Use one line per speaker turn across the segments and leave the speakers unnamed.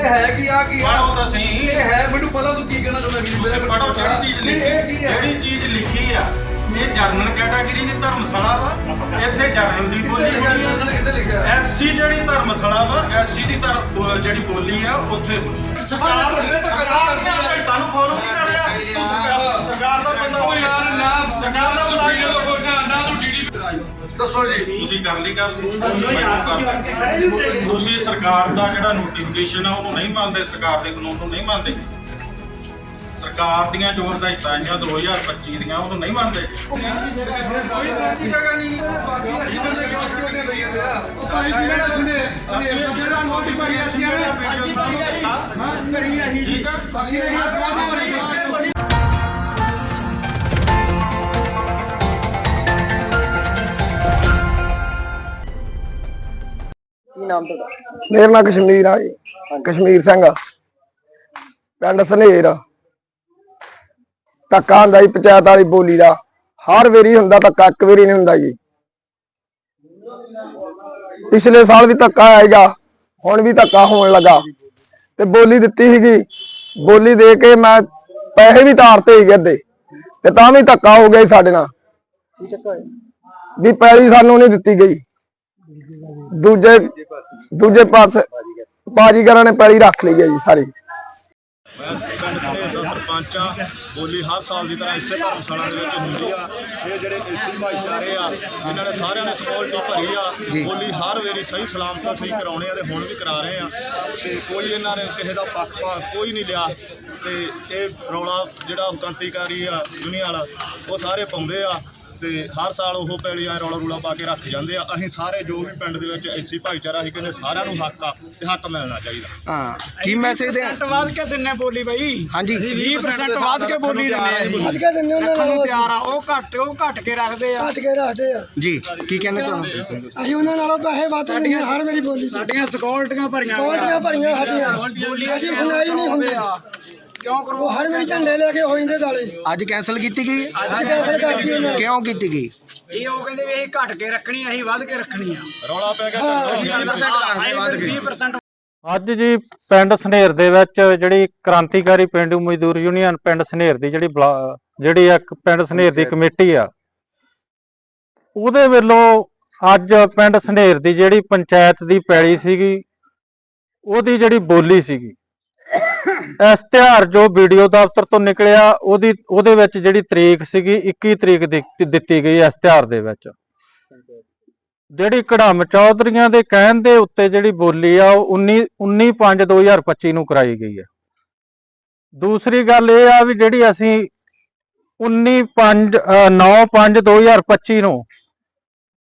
ਇਹ ਹੈ ਕੀ ਆ ਕੀ ਆ?
ਪੜੋ ਤਾਂ ਸਹੀ।
ਇਹ ਹੈ ਮੈਨੂੰ ਪਤਾ ਤੂੰ ਕੀ ਕਹਿਣਾ ਚਾਹੁੰਦਾ ਵੀਰ
ਤੁਸੀਂ ਪੜੋ ਜਿਹੜੀ ਚੀਜ਼
ਨਹੀਂ,
ਲਿਖੀ
ਕੀ ਹੈ
ਜਿਹੜੀ ਚੀਜ਼ ਲਿਖੀ ਆ ਇਹ ਜਰਨਲ ਕੈਟਾਗਰੀ ਦੀ ਧਰਮਸ਼ਾਲਾ ਵਾ ਇੱਥੇ ਜਰਨਲ ਦੀ ਬੋਲੀ
ਕਿੱਥੇ ਲਿਖਿਆ
ਹੋਣੀ ਆ।
ਜਰਨਲ ਕਿੱਥੇ ਲਿਖਿਆ?
ਐਸਸੀ ਜਿਹੜੀ ਧਰਮਸ਼ਾਲਾ ਵਾ ਐਸਸੀ ਦੀ ਉਹ ਜਿਹੜੀ ਬੋਲੀ ਆ ਉੱਥੇ ਹੋਣੀ
ਸਰਕਾਰ ਨੇ ਤਾਂ
ਸਰਕਾਰ ਦੀਆਂ ਹਦਾਇਤਾਂ ਨੂੰ ਫੋਲੋ ਨਹੀਂ ਕਰ ਰਿਹਾ। ਤੂੰ ਸਰਕਾਰ ਸਰਕਾਰ ਦਾ ਬੰਦਾ
ਉਹ ਯਾਰ ਨਾ
ਸਰਕਾਰ ਦਾ ਬੰਦਾ
ਦੱਸੋ ਜੀ।
ਤੁਸੀਂ ਕਰ ਲਈ ਗੱਲ? ਤੁਸੀਂ ਸਰਕਾਰ ਦਾ ਜਿਹੜਾ ਨੋਟੀਫਿਕੇਸ਼ਨ ਆ ਉਹਨੂੰ ਨਹੀਂ ਮੰਨਦੇ ਸਰਕਾਰ ਦੇ ਕਾਨੂੰਨ ਨੂੰ ਨਹੀਂ ਮੰਨਦੇ। ਸਰਕਾਰ ਦੀਆਂ ਜੋ ਹਦਾਇਤਾਂ ਆਈਆਂ 2025 ਦੀਆਂ ਉਹਨੂੰ ਨਹੀਂ ਮੰਨਦੇ। ਕੋਈ ਸਾਡੀ ਜਗ੍ਹਾ ਨਹੀਂ
ਬਾਕੀ ਅਸੀਂ ਬੰਦੇ ਕਿਉਂ ਸਕਿਉਰਟੀ ਲਈ ਜਾਂਦੇ ਆ ਭਾਈ ਜਿਹੜਾ
ਅਸੀਂ ਜਿਹੜਾ ਨੋਟੀਫਿਕੇਸ਼ਨ ਜਿਹੜਾ ਵੀਡੀਓ ਸਾਨੂੰ ਦਿੱਤਾ ਠੀਕ ਆ?
ਬਾਕੀ ਇਹ
ਨਾਮ ਤੁਹਾਡਾ
ਮੇਰਾ ਨਾਂ ਕਸ਼ਮੀਰ ਆ ਜੀ। ਕਸ਼ਮੀਰ ਸਿੰਘ ਪਿੰਡ ਸਨੇਰ ਧੱਕਾ ਹੁੰਦਾ ਜੀ ਪੰਚਾਇਤ ਵਾਲੀ ਬੋਲੀ ਦਾ। ਹਰ ਵਾਰੀ ਹੁੰਦਾ ਧੱਕਾ ਇੱਕ ਵਾਰੀ ਨਹੀਂ ਹੁੰਦਾ ਜੀ। ਪਿਛਲੇ ਸਾਲ ਵੀ ਧੱਕਾ ਆਏਗਾ ਹੁਣ ਵੀ ਧੱਕਾ ਹੋਣ ਲੱਗਾ। ਤੇ ਬੋਲੀ ਦਿੱਤੀ ਸੀਗੀ। ਬੋਲੀ ਦੇ ਕੇ ਮੈਂ ਪੈਸੇ ਵੀ ਤਾਰਤੇ ਹੀ ਅੱਧੇ। ਤੇ ਤਾਂ ਵੀ ਧੱਕਾ ਹੋ ਗਿਆ ਸਾਡੇ ਨਾਲ। ਵੀ ਪੈਲੀ ਸਾਨੂੰ ਨਹੀਂ ਦਿੱਤੀ ਗਈ। ਦੂਜੇ ਦੂਜੇ ਪਾਸੇ ਬਾਜੀਗਰਾਂ ਨੇ ਪੈਲੀ ਰੱਖ ਲਈ ਹੈ ਜੀ ਸਾਰੀ।
ਮੈਂ ਪਿੰਡ ਸਨੇਰ ਦਾ ਸਰਪੰਚ ਆ ਬੋਲੀ ਹਰ ਸਾਲ ਦੀ ਤਰ੍ਹਾਂ ਇਸੇ ਧਰਮਸ਼ਾਲਾ ਦੇ ਵਿੱਚ ਹੁੰਦੀ ਆ। ਇਹ ਜਿਹੜੇ ਏਸੀ ਭਾਈਚਾਰੇ ਆ ਇਹਨਾਂ ਨੇ ਸਾਰਿਆਂ ਨੇ ਸਕਿਉਰਟੀ ਭਰੀ ਆ। ਬੋਲੀ ਹਰ ਵਾਰੀ ਸਹੀ ਸਲਾਮਤ ਸਹੀ ਕਰਾਉਣੇ ਆ ਤੇ ਹੁਣ ਵੀ ਕਰਾ ਰਹੇ ਆ। ਤੇ ਕੋਈ ਇਹਨਾਂ ਨੇ ਕਿਸੇ ਦਾ ਪੱਖਪਾਤ ਕੋਈ ਨਹੀਂ ਲਿਆ। ਤੇ ਇਹ ਰੌਲਾ ਜਿਹੜਾ ਹੁਕੰਤੀਕਾਰੀ ਆ ਦੁਨੀਆ ਵਾਲਾ ਉਹ ਸਾਰੇ ਪਾਉਂਦੇ ਆ। ਤੇ ਹਰ ਸਾਲ ਉਹ ਪੈੜੀਆਂ ਰੌਲਾ ਰੂਲਾ ਪਾ ਕੇ ਰੱਖ ਜਾਂਦੇ ਆ। ਅਸੀਂ ਸਾਰੇ ਜੋ ਵੀ ਪਿੰਡ ਦੇ ਵਿੱਚ ਏਸੀ ਭਾਈਚਾਰਾ ਅਸੀਂ ਕਹਿੰਦੇ ਸਾਰਿਆਂ ਨੂੰ ਹੱਕ ਆ ਤੇ ਹੱਕ ਮਿਲਣਾ ਚਾਹੀਦਾ।
ਹਾਂ ਕੀ ਮੈਸੇਜ ਦੇ
percent ਵੱਧ ਕੇ ਦਿੰਨੇ ਬੋਲੀ ਬਈ।
ਹਾਂਜੀ।
20% ਵੱਧ ਕੇ ਬੋਲੀ ਦਿੰਨੇ ਆ
ਅੱਜ ਕੇ ਦਿੰਦੇ ਉਹਨਾਂ
ਨੂੰ ਤਿਆਰ ਆ। ਉਹ ਘੱਟ ਉਹ ਘੱਟ ਕੇ ਰੱਖਦੇ ਆ।
ਕੱਟ ਕੇ ਰੱਖਦੇ ਆ।
ਜੀ ਕੀ ਕਹਿਣਾ ਚਾਹੁੰਦੇ
ਅਸੀਂ ਉਹਨਾਂ ਨਾਲੋਂ ਪੈਸੇ ਵੱਧ ਹਾਂ ਹਰ ਮੇਰੀ ਬੋਲੀ
ਸਾਡੀਆਂ ਸਕਿਉਰਟੀਆਂ ਭਰੀਆਂ
ਕੋਲਟੀਆਂ ਭਰੀਆਂ ਸਾਡੀਆਂ। ਸਾਡੀ ਸੁਣਾਈ ਨਹੀਂ ਹੁੰਦੀ।
ਕਿਉਂ ਕਰੋ
ਉਹ ਹਰ ਮੇਰੀ ਝੰਡੇ ਲੈ ਕੇ ਹੋ ਜਾਂਦੇ ਦਾਲੇ।
ਅੱਜ ਕੈਨਸਲ ਕੀਤੀ ਗਈ? ਹੈ?
ਅੱਜ ਕੈਂਸਲ ਕਰਤੀ ਉਹਨਾਂ ਨੇ।
ਕਿਉਂ ਕੀਤੀ ਗਈ?
ਇਹ ਉਹ ਕਹਿੰਦੇ ਵੀ ਅਸੀਂ ਘੱਟ ਕੇ ਰੱਖਣੀ ਅਸੀਂ ਵੱਧ ਕੇ ਰੱਖਣੀ ਆ।
ਰੌਲਾ ਪੈ ਗਿਆ ਤਾਂ
20%
ਅੱਜ ਜੀ ਪਿੰਡ ਸਨੇਰ ਦੇ ਵਿੱਚ ਜਿਹੜੀ ਕ੍ਰਾਂਤੀਕਾਰੀ ਪਿੰਡੂ ਮਜ਼ਦੂਰ ਯੂਨੀਅਨ ਪਿੰਡ ਸਨੇਰ ਦੀ ਜਿਹੜੀ ਬਲਾ- ਜਿਹੜੀ ਇੱਕ ਪਿੰਡ ਸਨੇਰ ਦੀ ਕਮੇਟੀ ਆ ਉਹਦੇ ਵੱਲੋਂ ਅੱਜ ਪਿੰਡ ਸਨੇਰ ਦੀ ਜਿਹੜੀ ਪੰਚਾਇਤ ਦੀ ਪੈਲੀ ਸੀਗੀ ਉਹਦੀ ਜਿਹੜੀ ਬੋਲੀ ਸੀਗੀ। ਇਸ਼ਤਿਹਾਰ ਜੋ ਵੀਡੀਓ ਦਫ਼ਤਰ ਤੋਂ ਨਿਕਲਿਆ, ਉਹਦੀ, ਉਹਦੇ ਵਿੱਚ ਜਿਹੜੀ ਤਰੀਕ ਸੀਗੀ 21 ਤਰੀਕ ਦਿੱਤੀ ਦਿੱਤੀ ਗਈ ਇਸ਼ਤਿਹਾਰ ਦੇ ਵਿੱਚ। ਜਿਹੜੀ ਕੜਮ ਚੌਧਰੀਆਂ ਦੇ ਕਹਿਣ ਦੇ ਉੱਤੇ ਜਿਹੜੀ ਬੋਲੀ ਆ, ਉਹ 19 19/5/2025 ਨੂੰ ਕਰਾਈ ਗਈ ਹੈ। ਦੂਸਰੀ ਗੱਲ ਇਹ ਆ ਵੀ ਜਿਹੜੀ ਅਸੀਂ 19/9/2025 ਨੂੰ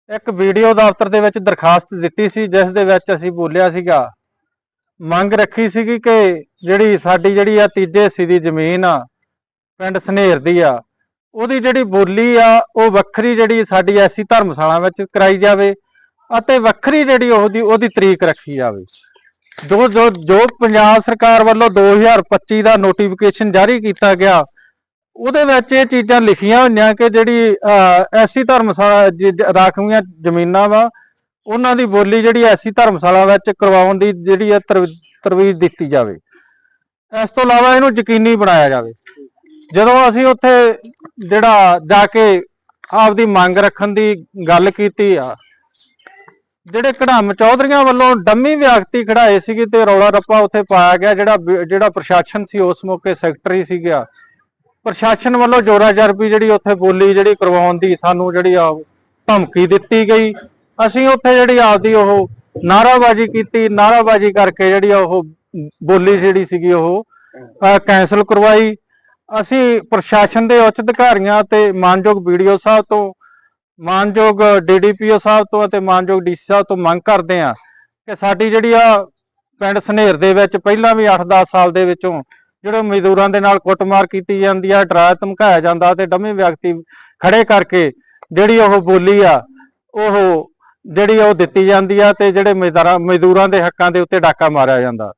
ਇੱਕ ਵੀਡੀਓ ਦਫ਼ਤਰ ਦੇ ਵਿੱਚ ਦਰਖਾਸਤ ਦਿੱਤੀ ਸੀ, ਜਿਸ ਦੇ ਵਿੱਚ ਅਸੀਂ ਬੋਲਿਆ ਸੀਗਾ ਮੰਗ ਰੱਖੀ ਸੀਗੀ ਕਿ ਜਿਹੜੀ ਸਾਡੀ ਜਿਹੜੀ ਆ ਤੀਜੇ ਹਿੱਸੇ ਦੀ ਜ਼ਮੀਨ ਆ ਪਿੰਡ ਸਨੇਰ ਦੀ ਆ ਉਹਦੀ ਜਿਹੜੀ ਬੋਲੀ ਆ ਉਹ ਵੱਖਰੀ ਜਿਹੜੀ ਸਾਡੀ ਐਸੀ ਧਰਮਸ਼ਾਲਾ ਵਿੱਚ ਕਰਾਈ ਜਾਵੇ ਅਤੇ ਵੱਖਰੀ ਜਿਹੜੀ ਉਹਦੀ ਉਹਦੀ ਤਰੀਕ ਰੱਖੀ ਜਾਵੇ। ਜੋ ਜੋ ਜੋ ਪੰਜਾਬ ਸਰਕਾਰ ਵੱਲੋਂ 2025 ਦਾ ਨੋਟੀਫਿਕੇਸ਼ਨ ਜਾਰੀ ਕੀਤਾ ਗਿਆ ਉਹਦੇ ਵਿੱਚ ਇਹ ਚੀਜ਼ਾਂ ਲਿਖੀਆਂ ਹੋਈਆਂ ਕਿ ਜਿਹੜੀ ਅਹ, ਐਸੀ ਧਰਮਸ਼ਾਲਾ ਰਾਖਵੀਆਂ ਜ਼ਮੀਨਾਂ ਵਾ ਉਹਨਾਂ ਦੀ ਬੋਲੀ ਜਿਹੜੀ ਐਸੀ ਧਰਮਸ਼ਾਲਾ ਵਿੱਚ ਕਰਵਾਉਣ ਦੀ ਜਿਹੜੀ ਹੈ ਤਰਵ- ਤਰਵੀਜ ਦਿੱਤੀ ਜਾਵੇ। ਇਸ ਤੋਂ ਇਲਾਵਾ ਇਹਨੂੰ ਯਕੀਨੀ ਬਣਾਇਆ ਜਾਵੇ। ਜਦੋਂ ਅਸੀਂ ਉੱਥੇ ਜਿਹੜਾ ਜਾ ਕੇ ਆਪਦੀ ਮੰਗ ਰੱਖਣ ਦੀ ਗੱਲ ਕੀਤੀ ਆ, ਜਿਹੜੇ ਕਢਾਮ ਚੌਧਰੀਆਂ ਵੱਲੋਂ ਡੰਮੀ ਵਿਅਕਤੀ ਖੜਾਏ ਸੀਗੇ ਤੇ ਰੌਲਾ ਰੱਪਾ ਉੱਥੇ ਪਾਇਆ ਗਿਆ, ਜਿਹੜਾ ਜਿਹੜਾ ਪ੍ਰਸ਼ਾਸਨ ਸੀ ਉਸ ਮੌਕੇ ਸੈਕਟਰੀ ਸੀਗਾ ਪ੍ਰਸ਼ਾਸਨ ਵੱਲੋਂ ਜੋਰਾ ਜਰਬੀ ਜਿਹੜੀ ਉੱਥੇ ਬੋਲੀ ਜਿਹੜੀ ਕਰਵਾਉਣ ਦੀ ਸਾਨੂੰ ਜਿਹੜੀ ਆ ਧਮਕੀ ਦਿੱਤੀ ਗਈ। ਅਸੀਂ ਉੱਥੇ ਜਿਹੜੀ ਆਪਦੀ ਉਹ ਨਾਰਾਬਾਜ਼ੀ ਕੀਤੀ ਨਾਰਾਬਾਜ਼ੀ ਕਰਕੇ ਜਿਹੜੀ ਆ ਉਹ ਬੋਲੀ ਜਿਹੜੀ ਸੀਗੀ ਉਹ ਕੈਨਸਲ ਕਰਵਾਈ। ਅਸੀਂ ਪ੍ਰਸ਼ਾਸਨ ਦੇ ਉੱਚ ਅਧਿਕਾਰੀਆਂ ਤੇ ਮਾਨਯੋਗ ਵੀਡੀਓ ਸਾਹਿਬ ਤੋਂ, ਮਾਨਯੋਗ ਡੀਡੀਪੀਓ ਸਾਹਿਬ ਤੋਂ ਅਤੇ ਮਾਨਯੋਗ ਡੀਸੀ ਸਾਹਿਬ ਤੋਂ ਮੰਗ ਕਰਦੇ ਆ ਕਿ ਸਾਡੀ ਜਿਹੜੀ ਆ ਪਿੰਡ ਸਨੇਰ ਦੇ ਵਿੱਚ ਪਹਿਲਾਂ ਵੀ 8-10 ਸਾਲ ਦੇ ਵਿੱਚੋਂ ਜਿਹੜੇ ਮਜ਼ਦੂਰਾਂ ਦੇ ਨਾਲ ਕੁੱਟਮਾਰ ਕੀਤੀ ਜਾਂਦੀ ਆ, ਡਰਾਇਆ, ਧਮਕਾਇਆ ਜਾਂਦਾ ਤੇ ਡਮੀ ਵਿਅਕਤੀ ਖੜੇ ਕਰਕੇ ਜਿਹੜੀ ਉਹ ਬੋਲੀ ਆ, ਉਹ ਜਿਹੜੀ ਉਹ ਦਿੱਤੀ ਜਾਂਦੀ ਆ ਤੇ ਜਿਹੜੇ ਮਜ਼ਦੂਰਾਂ ਮਜ਼ਦੂਰਾਂ ਦੇ ਹੱਕਾਂ ਦੇ ਉੱਤੇ ਡਾਕਾ ਮਾਰਿਆ ਜਾਂਦਾ।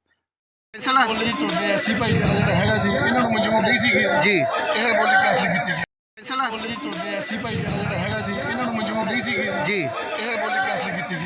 ਬੋਲੀ ਤੁਹਾਡੇ ਐਸੀ ਭਾਈਚਾਰਾ ਜਿਹੜਾ ਹੈਗਾ ਜੀ ਇਹਨਾਂ ਨੂੰ ਮਨਜ਼ੂਰ ਨਹੀਂ ਸੀਗੀ
ਜੀ।
ਇਹ ਬੋਲੀ ਕੈਂਸਲ ਕੀਤੀ ਗਈ। ਬੋਲੀ ਤੁਹਾਡੇ ਐਸੀ ਭਾਈਚਾਰਾ ਜਿਹੜਾ ਹੈਗਾ ਜੀ ਇਹਨਾਂ ਨੂੰ ਮਨਜ਼ੂਰ ਨਹੀਂ ਸੀਗੀ
ਜੀ।
ਇਹ ਬੋਲੀ ਕੈਂਸਲ ਕੀਤੀ ਗਈ।